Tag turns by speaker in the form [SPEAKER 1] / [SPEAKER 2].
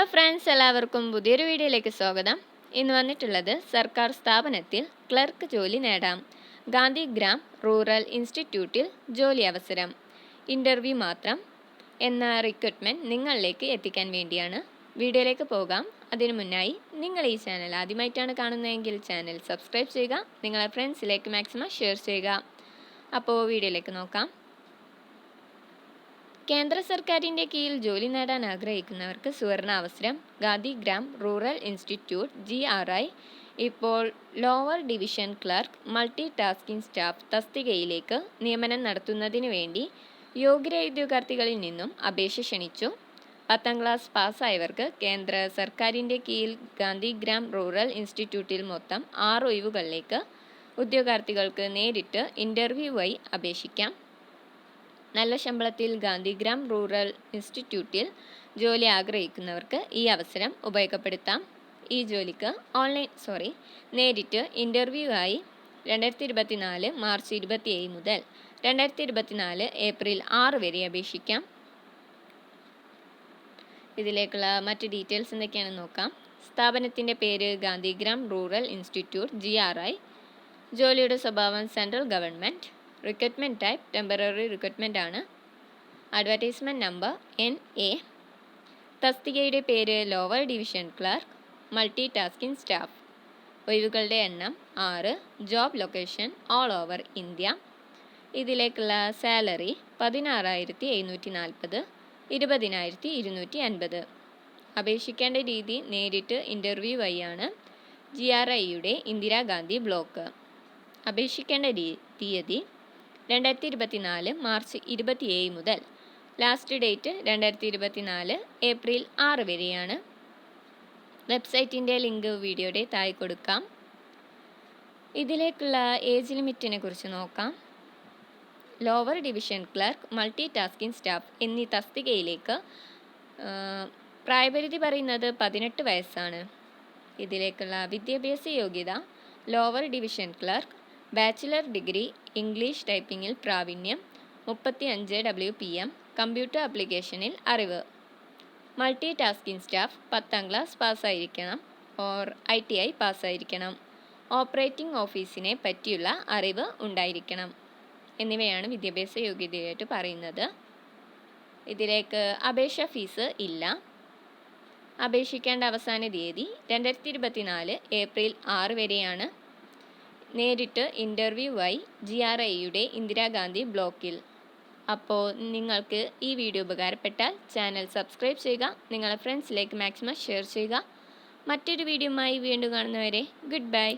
[SPEAKER 1] Hello friends എല്ലാവർക്കും പുതിയൊരു വീഡിയോയിലേക്ക് സ്വാഗതം. ഇന്ന് വന്നിട്ടുള്ളത് സർക്കാർ സ്ഥാപനത്തിൽ ക്ലർക്ക് ജോലി നേടാം. ഗാന്ധിഗ്രാം റൂറൽ ഇൻസ്റ്റിറ്റ്യൂട്ടിൽ ജോലി അവസരം. ഇന്റർവ്യൂ മാത്രം. എന്ന റിക്രൂട്ട്മെന്റ് നിങ്ങളിലേക്ക് എത്തിക്കാൻ വേണ്ടിയാണ്. വീഡിയോയിലേക്ക് പോകാം. അതിനു മുന്നായി നിങ്ങൾ ഈ ചാനൽ ആദ്യമായിട്ടാണ് കാണുന്നതെങ്കിൽ ചാനൽ സബ്സ്ക്രൈബ് ചെയ്യുക. നിങ്ങളെ ഫ്രണ്ട്സിലേക്ക് മാക്സിമം ഷെയർ ചെയ്യുക. അപ്പോൾ വീഡിയോയിലേക്ക് നോക്കാം. കേന്ദ്ര സർക്കാരിന്റെ കീഴിൽ ജോലി നേടാൻ ആഗ്രഹിക്കുന്നവർക്ക് സുവർണ അവസരം Gandhigram rural institute G R I ഇപ്പോൾ lower division clerk multi tasking staff തസ്തികയിലേക്ക് നിയമനം നടത്തുന്നതിന് വേണ്ടി യോഗ്യരായ ഉദ്യോഗാർത്ഥികളിൽ നിന്നും അപേക്ഷ ക്ഷണിച്ചു. പത്താം ക്ലാസ് പാസ്സായവർക്ക് കേന്ദ്ര സർക്കാരിന്റെ കീഴിൽ ഗാന്ധിഗ്രാം റൂറൽ ഇൻസ്റ്റിറ്റ്യൂട്ടിൽ മൊത്തം ആറ് ഒഴിവുകളിലേക്ക് ഉദ്യോഗാർത്ഥികൾക്ക് നേരിട്ട് ഇന്റർവ്യൂ വഴി അപേക്ഷിക്കാം. നല്ല ശമ്പളത്തിൽ ഗാന്ധിഗ്രാം റൂറൽ ഇൻസ്റ്റിറ്റ്യൂട്ടിൽ ജോലി ആഗ്രഹിക്കുന്നവർക്ക് ഈ അവസരം ഉപയോഗപ്പെടുത്താം. ഈ ജോലിക്ക് ഓൺലൈൻ സോറി നേരിട്ട് ഇന്റർവ്യൂ ആയി രണ്ടായിരത്തി ഇരുപത്തിനാല് മാർച്ച് ഇരുപത്തിയേഴ് മുതൽ രണ്ടായിരത്തി ഇരുപത്തിനാല് ഏപ്രിൽ ആറ് വരെ അപേക്ഷിക്കാം. ഇതിലേക്കുള്ള മറ്റ് ഡീറ്റെയിൽസ് എന്തൊക്കെയാണെന്ന് നോക്കാം. സ്ഥാപനത്തിന്റെ പേര് Gandhigram rural institute G R I. ജോലിയുടെ സ്വഭാവം central government. Recruitment type temporary recruitment ആണ്. Advertisement number N A. തസ്തികയുടെ പേര് lower division clerk multi tasking staff. ഒഴിവുകളുടെ എണ്ണം ആറ് job location all over India. ഇതിലേക്കുള്ള സാലറി പതിനാറായിരത്തി എഴുന്നൂറ്റി നാൽപ്പത് ഇരുപതിനായിരത്തി ഇരുന്നൂറ്റി അൻപത് അപേക്ഷിക്കേണ്ട രീതി നേരിട്ട് ഇന്റർവ്യൂ വഴിയാണ് ജി ആർ ഐയുടെ ഇന്ദിരാഗാന്ധി ബ്ലോക്ക്. അപേക്ഷിക്കേണ്ട തീയതി രണ്ടായിരത്തി ഇരുപത്തിനാല് മാർച്ച് ഇരുപത്തിയേഴ് മുതൽ. ലാസ്റ്റ് ഡേറ്റ് രണ്ടായിരത്തി ഇരുപത്തിനാല് ഏപ്രിൽ ആറ് വരെയാണ്. വെബ്സൈറ്റിന്റെ ലിങ്ക് വീഡിയോയുടെ താഴെ കൊടുക്കാം. ഇതിലേക്കുള്ള ഏജ് ലിമിറ്റിനെ കുറിച്ച് നോക്കാം. Lower division clerk multi tasking staff എന്നീ തസ്തികയിലേക്ക് പ്രായപരിധി പറയുന്നത് പതിനെട്ട് വയസ്സാണ്. ഇതിലേക്കുള്ള വിദ്യാഭ്യാസ യോഗ്യത lower division clerk bachelor degree English ടൈപ്പിംഗിൽ പ്രാവീണ്യം മുപ്പത്തി അഞ്ച് ഡബ്ല്യു പി എം കമ്പ്യൂട്ടർ ആപ്ലിക്കേഷനിൽ അറിവ്. മൾട്ടി ടാസ്കിംഗ് സ്റ്റാഫ് പത്താം ക്ലാസ് പാസ്സായിരിക്കണം ഓർ ഐ ടി ഐ പാസ്സായിരിക്കണം. ഓപ്പറേറ്റിംഗ് ഓഫീസിനെ പറ്റിയുള്ള അറിവ് ഉണ്ടായിരിക്കണം. എന്നിവയാണ് വിദ്യാഭ്യാസ യോഗ്യതയായിട്ട് പറയുന്നത്. ഇതിലേക്ക് അപേക്ഷ ഫീസ് ഇല്ല. അപേക്ഷിക്കേണ്ട അവസാന തീയതി രണ്ടായിരത്തി ഇരുപത്തിനാല് ഏപ്രിൽ ആറ് വരെയാണ്. നേരിട്ട് ഇന്റർവ്യൂ ആയി ജി ആർ ഐയുടെ ഇന്ദിരാഗാന്ധി ബ്ലോക്കിൽ. അപ്പോൾ നിങ്ങൾക്ക് ഈ വീഡിയോ ഉപകാരപ്പെട്ടാൽ ചാനൽ സബ്സ്ക്രൈബ് ചെയ്യുക നിങ്ങളുടെ ഫ്രണ്ട്സിലേക്ക് മാക്സിമം ഷെയർ ചെയ്യുക. മറ്റൊരു വീഡിയോയുമായി വീണ്ടും കാണുന്നവരെ ഗുഡ് ബൈ